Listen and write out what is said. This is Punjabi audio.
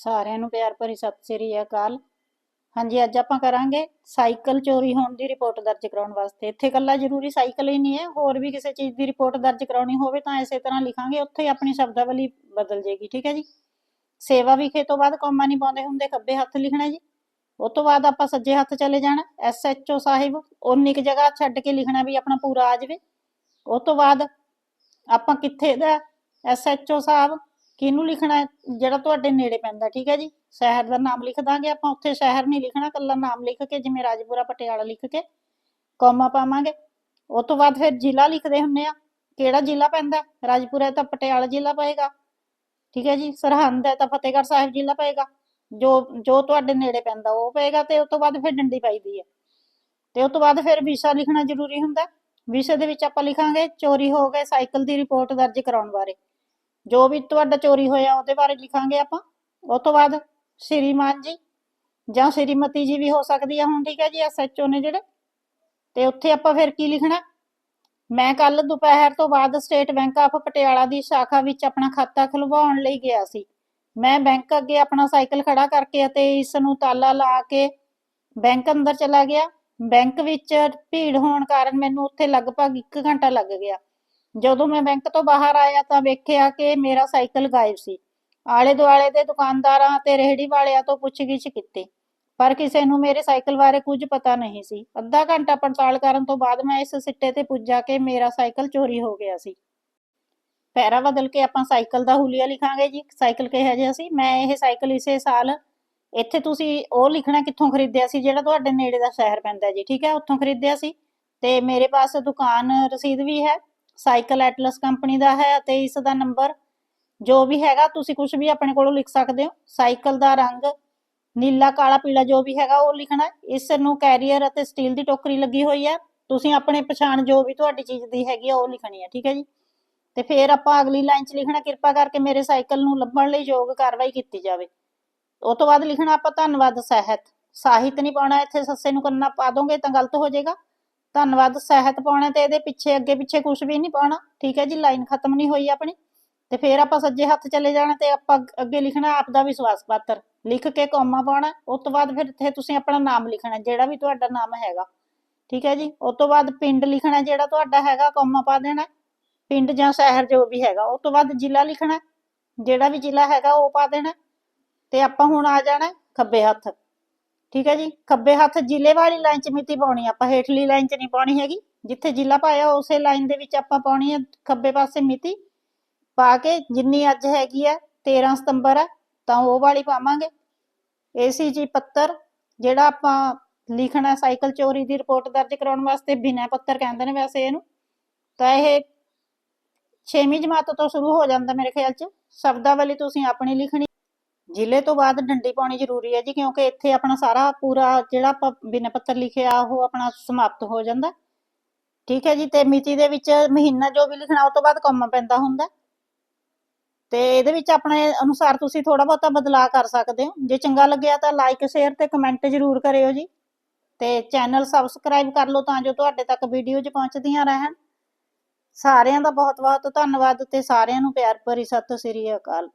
ਸਾਰਿਆਂ ਨੂੰ ਪਿਆਰ ਭਰੀ ਸਤਿ ਸ੍ਰੀ ਅਕਾਲ। ਹਾਂਜੀ, ਅੱਜ ਆਪਾਂ ਕਰਾਂਗੇ ਸਾਈਕਲ ਚੋਰੀ ਹੋਣ ਦੀ ਰਿਪੋਰਟ ਦਰਜ ਕਰਾਉਣ ਵਾਸਤੇ। ਇੱਥੇ ਇਕੱਲਾ ਜ਼ਰੂਰੀ ਸਾਈਕਲ ਹੀ ਨਹੀਂ ਹੈ, ਹੋਰ ਵੀ ਕਿਸੇ ਚੀਜ਼ ਦੀ ਰਿਪੋਰਟ ਦਰਜ ਕਰਾਉਣੀ ਹੋਵੇ ਤਾਂ ਇਸੇ ਤਰ੍ਹਾਂ ਲਿਖਾਂਗੇ, ਉੱਥੇ ਹੀ ਆਪਣੀ ਸ਼ਬਦਾਵਲੀ ਬਦਲ ਜੇਗੀ, ਠੀਕ ਹੈ ਜੀ? ਸੇਵਾ ਵਿਖੇ ਤੋਂ ਬਾਅਦ ਕੌਮਾ ਨਹੀਂ ਪਾਉਂਦੇ ਹੁੰਦੇ, ਖੱਬੇ ਹੱਥ ਲਿਖਣਾ ਜੀ। ਉਸ ਤੋਂ ਬਾਅਦ ਆਪਾਂ ਸੱਜੇ ਹੱਥ ਚਲੇ ਜਾਣਾ, ਐਸ ਐਚ ਓ ਸਾਹਿਬ ਉਨੀ ਕੁ ਜਗ੍ਹਾ ਛੱਡ ਕੇ ਲਿਖਣਾ ਵੀ ਆਪਣਾ ਪੂਰਾ ਆ ਜਾਵੇ। ਉਸ ਤੋਂ ਬਾਅਦ ਆਪਾਂ ਕਿੱਥੇ ਦਾ, ਐਸ ਐਚ ਓ ਸਾਹਿਬ ਕਿਹਨੂੰ ਲਿਖਣਾ ਹੈ? ਜਿਹੜਾ ਤੁਹਾਡੇ ਨੇੜੇ ਪੈਂਦਾ, ਠੀਕ ਹੈ ਜੀ? ਸ਼ਹਿਰ ਦਾ ਨਾਮ ਲਿਖ ਦਾਂਗੇ ਆਪਾਂ, ਉੱਥੇ ਸ਼ਹਿਰ ਨਹੀਂ ਲਿਖਣਾ ਕੱਲਾ ਨਾਮ ਲਿਖ ਕੇ, ਜਿਵੇਂ ਰਾਜਪੁਰਾ, ਪਟਿਆਲਾ ਲਿਖ ਕੇ ਕੌਮਾ ਪਾਵਾਂਗੇ। ਉਸ ਤੋਂ ਬਾਅਦ ਫਿਰ ਜ਼ਿਲ੍ਹਾ ਲਿਖਦੇ ਹੁੰਨੇ ਆ। ਕਿਹੜਾ ਜ਼ਿਲ੍ਹਾ ਪੈਂਦਾ? ਹੈ? ਰਾਜਪੁਰਾ ਹੈ ਤਾਂ ਪਟਿਆਲਾ ਜ਼ਿਲ੍ਹਾ ਪਏਗਾ। ਠੀਕ ਹੈ ਜੀ? ਸਰਹੰਦ ਹੈ ਤਾਂ ਫਤਿਹਗੜ੍ਹ ਸਾਹਿਬ ਜ਼ਿਲ੍ਹਾ ਪਏਗਾ। ਜੋ ਜੋ ਤੁਹਾਡੇ ਨੇੜੇ ਪੈਂਦਾ, ਉਹ ਪਏਗਾ ਤੇ ਉਸ ਤੋਂ ਬਾਅਦ ਫਿਰ ਡੰਡੀ ਪਾਈਦੀ ਹੈ। ਤੇ ਉਸ ਤੋਂ ਬਾਅਦ ਫਿਰ ਵਿਸ਼ਾ ਲਿਖਣਾ ਜ਼ਰੂਰੀ ਹੁੰਦਾ। ਹੈ। ਵਿਸ਼ੇ ਦੇ ਵਿੱਚ ਆਪਾਂ ਲਿਖਾਂਗੇ, ਚੋਰੀ ਹੋ ਗਏ, ਸਾਈਕਲ ਦੀ ਰਿਪੋਰਟ ਦਰਜ ਕਰਾਉਣ ਬਾਰੇ। ਜੋ ਵੀ ਤੁਹਾਡਾ ਚੋਰੀ ਹੋਇਆ ਉਹਦੇ ਬਾਰੇ ਲਿਖਾਂਗੇ ਆਪਾਂ। ਉਸ ਤੋਂ ਬਾਅਦ ਸ਼੍ਰੀਮਾਨ ਜੀ ਜਾਂ ਸ਼੍ਰੀਮਤੀ ਜੀ ਵੀ ਹੋ ਸਕਦੀ ਆ ਹੁਣ, ਠੀਕ ਹੈ ਜੀ ਐਸਐਚਓ ਨੇ ਜਿਹੜੇ। ਤੇ ਉੱਥੇ ਆਪਾਂ ਫਿਰ ਕੀ ਲਿਖਣਾ? ਮੈਂ ਕੱਲ ਦੁਪਹਿਰ ਤੋਂ ਬਾਅਦ ਸਟੇਟ ਬੈਂਕ ਆਫ ਪਟਿਆਲਾ ਦੀ ਸ਼ਾਖਾ ਵਿੱਚ ਆਪਣਾ ਖਾਤਾ ਖੁਲਵਾਉਣ ਲਈ ਗਿਆ ਸੀ। ਮੈਂ ਬੈਂਕ ਅੱਗੇ ਆਪਣਾ ਸਾਈਕਲ ਖੜਾ ਕਰਕੇ ਅਤੇ ਇਸ ਨੂੰ ਤਾਲਾ ਲਾ ਕੇ ਬੈਂਕ ਅੰਦਰ ਚਲਾ ਗਿਆ। ਬੈਂਕ ਵਿੱਚ ਭੀੜ ਹੋਣ ਕਾਰਨ ਮੈਨੂੰ ਉੱਥੇ ਲਗਭਗ 1 ਘੰਟਾ ਲੱਗ ਗਿਆ। ਜਦੋਂ ਮੈਂ ਬੈਂਕ ਤੋਂ ਬਾਹਰ ਆਇਆ ਤਾਂ ਵੇਖਿਆ ਕਿ ਮੇਰਾ ਸਾਈਕਲ ਗਾਇਬ ਸੀ। ਆਲੇ ਦੁਆਲੇ ਦੇ ਦੁਕਾਨਦਾਰਾਂ ਤੇ ਰੇਹੜੀ ਵਾਲਿਆਂ ਤੋਂ ਪੁੱਛਗਿੱਛ ਕੀਤੀ। ਪਰ ਕਿਸੇ ਨੂੰ ਮੇਰੇ ਸਾਈਕਲ ਬਾਰੇ ਕੁਝ ਪਤਾ ਨਹੀਂ ਸੀ। ਅੱਧਾ ਘੰਟਾ ਪੜਤਾਲ ਕਰਨ ਤੋਂ ਬਾਅਦ ਮੈਂ ਇਸ ਸਿੱਟੇ ਤੇ ਪੁੱਜਾ ਕਿ ਮੇਰਾ ਸਾਈਕਲ ਚੋਰੀ ਹੋ ਗਿਆ ਸੀ। ਪੈਰਾ ਬਦਲ ਕੇ ਆਪਾਂ ਸਾਈਕਲ ਦਾ ਹੁਲੀਆ ਲਿਖਾਂਗੇ ਜੀ। ਸਾਈਕਲ ਕਿਹੋ ਜਿਹਾ ਸੀ? ਮੈਂ ਇਹ ਸਾਈਕਲ ਇਸੇ ਸਾਲ ਇੱਥੇ ਤੁਸੀਂ ਉਹ ਲਿਖਣਾ ਕਿੱਥੋਂ ਖਰੀਦਿਆ ਸੀ, ਜਿਹੜਾ ਤੁਹਾਡੇ ਨੇੜੇ ਦਾ ਸ਼ਹਿਰ ਪੈਂਦਾ ਜੀ, ਠੀਕ ਹੈ? ਉੱਥੋਂ ਖਰੀਦਿਆ ਸੀ ਤੇ ਮੇਰੇ ਪਾਸ ਦੁਕਾਨ ਰਸੀਦ ਵੀ ਹੈ। ਸਾਈਕਲ ਐਟਲਸ ਕੰਪਨੀ ਦਾ ਹੈ ਅਤੇ ਇਸ ਦਾ ਨੰਬਰ ਜੋ ਵੀ ਹੈਗਾ, ਤੁਸੀਂ ਕੁਝ ਵੀ ਆਪਣੇ ਕੋਲੋਂ ਲਿਖ ਸਕਦੇ ਹੋ। ਸਾਈਕਲ ਦਾ ਰੰਗ ਨੀਲਾ, ਕਾਲਾ, ਪੀਲਾ ਜੋ ਵੀ ਹੈਗਾ, ਉਹ ਲਿਖਣਾ ਇਸ ਨੂੰ ਕੈਰੀਅਰ ਅਤੇ ਸਟੀਲ ਦੀ ਟੋਕਰੀ ਲੱਗੀ ਹੋਈ ਹੈ। ਤੁਸੀਂ ਆਪਣੇ ਪਛਾਣ ਜੋ ਵੀ ਤੁਹਾਡੀ ਚੀਜ਼ ਦੀ ਹੈਗੀ ਉਹ ਲਿਖਣੀ ਹੈ, ਠੀਕ ਹੈ ਜੀ? ਤੇ ਫਿਰ ਆਪਾਂ ਅਗਲੀ ਲਾਈਨ 'ਚ ਲਿਖਣਾ, ਕਿਰਪਾ ਕਰਕੇ ਮੇਰੇ ਸਾਈਕਲ ਨੂੰ ਲੱਭਣ ਲਈ ਯੋਗ ਕਾਰਵਾਈ ਕੀਤੀ ਜਾਵੇ। ਉਹ ਤੋਂ ਬਾਅਦ ਲਿਖਣਾ ਆਪਾਂ ਧੰਨਵਾਦ, ਸਹਿਤ। ਸਾਹਿਤ ਨਹੀਂ ਪਾਉਣਾ, ਇੱਥੇ ਸੱਸੇ ਨੂੰ ਕੰਨਾ ਪਾ ਦੋਗੇ ਤਾਂ ਗਲਤ ਹੋ ਜਾਏਗਾ। ਧੰਨਵਾਦ, ਸਹਿਤ ਪਾਉਣਾ ਤੇ ਇਹਦੇ ਪਿੱਛੇ, ਅੱਗੇ ਪਿੱਛੇ ਕੁਝ ਵੀ ਨਹੀਂ ਪਾਉਣਾ। ਠੀਕ ਹੈ ਜੀ ਲਾਈਨ ਖਤਮ ਨਹੀਂ ਹੋਈ ਆਪਣੀ। ਤੇ ਫਿਰ ਆਪਾਂ ਸੱਜੇ ਹੱਥ ਚਲੇ ਜਾਣਾ ਤੇ ਆਪਾਂ ਅੱਗੇ ਲਿਖਣਾ ਆਪ ਦਾ ਵਿਸ਼ਵਾਸ ਪੱਤਰ। ਲਿਖ ਕੇ ਕੌਮਾ ਪਾਉਣਾ, ਉਸ ਤੋਂ ਬਾਅਦ ਫਿਰ ਇੱਥੇ ਤੁਸੀਂ ਆਪਣਾ ਨਾਮ ਲਿਖਣਾ, ਜਿਹੜਾ ਵੀ ਤੁਹਾਡਾ ਨਾਮ ਹੈਗਾ। ਠੀਕ ਹੈ ਜੀ, ਉਸ ਤੋਂ ਬਾਅਦ ਪਿੰਡ ਲਿਖਣਾ, ਜਿਹੜਾ ਤੁਹਾਡਾ ਹੈਗਾ, ਕੌਮਾ ਪਾ ਦੇਣਾ। ਪਿੰਡ ਜਾਂ ਸ਼ਹਿਰ ਜੋ ਵੀ ਹੈਗਾ, ਉਸ ਤੋਂ ਬਾਅਦ ਜ਼ਿਲ੍ਹਾ ਲਿਖਣਾ। ਜਿਹੜਾ ਵੀ ਜ਼ਿਲ੍ਹਾ ਹੈਗਾ, ਉਹ ਪਾ ਦੇਣਾ। ਤੇ ਆਪਾਂ ਹੁਣ ਆ ਜਾਣਾ ਖੱਬੇ ਹੱਥ। ਠੀਕ ਹੈ ਜੀ, ਖੱਬੇ ਹੱਥ ਜ਼ਿਲ੍ਹੇ ਵਾਲੀ ਲਾਈਨ 'ਚ ਮਿਤੀ ਪਾਉਣੀ, ਆਪਾਂ ਹੇਠਲੀ ਲਾਈਨ 'ਚ ਨਹੀਂ ਪਾਉਣੀ ਹੈਗੀ, ਜਿੱਥੇ ਜ਼ਿਲ੍ਹਾ ਪਾਇਆ ਉਸੇ ਲਾਈਨ ਦੇ ਵਿੱਚ ਆਪਾਂ ਪਾਉਣੀ ਹੈ ਖੱਬੇ ਪਾਸੇ ਮਿਤੀ ਪਾ ਕੇ ਜਿੰਨੀ ਅੱਜ ਹੈਗੀ ਆ 13 ਸਤੰਬਰ ਹੈ, ਤਾਂ ਉਹ ਵਾਲੀ ਪਾਵਾਂਗੇ। ਏਸੀਜੀ ਪੱਤਰ, ਜਿਹੜਾ ਆਪਾਂ ਲਿਖਣਾ ਸਾਈਕਲ ਚੋਰੀ ਦੀ ਰਿਪੋਰਟ ਦਰਜ ਕਰਾਉਣ ਵਾਸਤੇ, ਬਿਨਾਂ ਪੱਤਰ ਕਹਿੰਦੇ ਨੇ ਵੈਸੇ ਇਹਨੂੰ, ਤਾਂ ਇਹ 6ਵੀਂ ਜਮਾਤ ਤੋਂ ਸ਼ੁਰੂ ਹੋ ਜਾਂਦਾ ਮੇਰੇ ਖਿਆਲ 'ਚ, ਸ਼ਬਦਾਵਲੀ ਤੁਸੀਂ ਆਪਣੀ ਲਿਖਣੀ ਜ਼ਿਲ੍ਹੇ ਤੋਂ ਬਾਅਦ ਡੰਡੀ ਪਾਉਣੀ ਜ਼ਰੂਰੀ ਹੈ ਜੀ, ਕਿਉਂਕਿ ਇੱਥੇ ਆਪਣਾ ਸਾਰਾ ਪੂਰਾ ਜਿਹੜਾ ਆਪਾਂ ਬਿਨਾਂ ਪੱਤਰ ਲਿਖਿਆ ਉਹ ਆਪਣਾ ਸਮਾਪਤ ਹੋ ਜਾਂਦਾ। ਠੀਕ ਹੈ ਜੀ, ਤੇ ਮਿਤੀ ਦੇ ਵਿੱਚ ਮਹੀਨਾ ਜੋ ਵੀ ਲਿਖਣਾ, ਉਹ ਤੋਂ ਬਾਅਦ ਕੌਮਾ ਪੈਂਦਾ ਹੁੰਦਾ। ਤੇ ਇਹਦੇ ਵਿੱਚ ਆਪਣੇ ਅਨੁਸਾਰ ਤੁਸੀਂ ਥੋੜਾ ਬਹੁਤਾ ਬਦਲਾਅ ਕਰ ਸਕਦੇ ਹੋ। ਜੇ ਚੰਗਾ ਲੱਗਿਆ ਤਾਂ ਲਾਈਕ ਸ਼ੇਅਰ ਤੇ ਕਮੈਂਟ ਜ਼ਰੂਰ ਕਰਿਓ ਜੀ। ਤੇ ਚੈਨਲ ਸਬਸਕ੍ਰਾਈਬ ਕਰ ਲਓ ਤਾਂ ਜੋ ਤੁਹਾਡੇ ਤੱਕ ਵੀਡੀਓਜ਼ ਪਹੁੰਚਦੀਆਂ ਰਹਿਣ। ਸਾਰਿਆਂ ਦਾ ਬਹੁਤ ਬਹੁਤ ਧੰਨਵਾਦ ਤੇ ਸਾਰਿਆਂ ਨੂੰ ਪਿਆਰ ਭਰੀ ਸਤਿ ਸ੍ਰੀ ਅਕਾਲ।